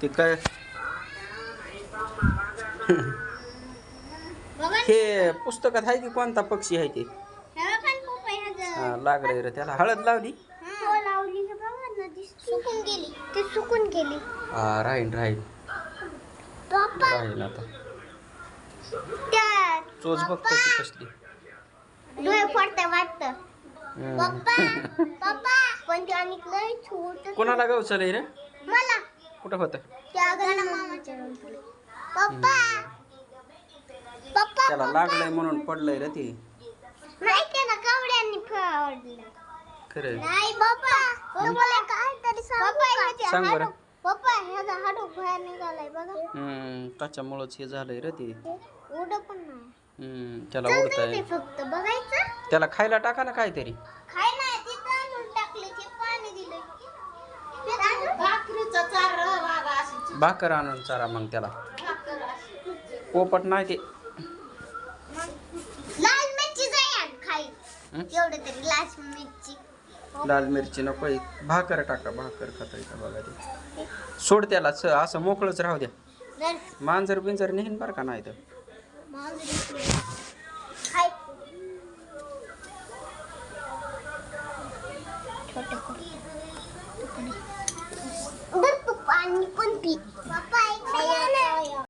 ते काय? हे पुस्तकात आहे की कोणता पक्षी आहे ते? हा, लागलंय रे त्याला. हळद लावली? लावली का बघा ना दिसते सुकून गेली ते सुकून गेली. हा राहील राहील राहील आता. चोच बघतो कसली. डोळे पडते वाटतं. पप्पा पप्पा पण ते आणि लय छोट कोणाला गवचलंय रे? मला. कुठं होतं? त्या मामाच्या पप्पा. पप्पा त्याला लागलंय म्हणून पडलंय रे ते. नाही त्याला कवड्यांनी खरं नाही पप्पा. तुम्हाला काय तरी सांग बरं. पप्पा ह्याचा हाडू बाहेर निघालाय बघा. हम्म त्याच्यामुळंच हे झालंय रे ते. उड पण नाही. हम्म त्याला चल उडताय. ते फक्त. बघायचं. त्याला खायला टाका ना काहीतरी. खाय नाही ते तांदूळ टाकले ते पाणी दिलं. भाकरीचा चार वागा अशी भाकर आणून चारा मग त्याला. भाकर अशी पोपट नाही ते. लाल मिरची जाय खाई. हं? एवढं तरी लाल मिरची. लाल मिरची नको भाकर टाका भाकर खाता येतं बघा ते. सोड त्याला स- असं मोकळंच राहू द्या. जर मांजर बिंजर नेहीन बरं का नाही तर. मांजरी टाकू पाणी कोणती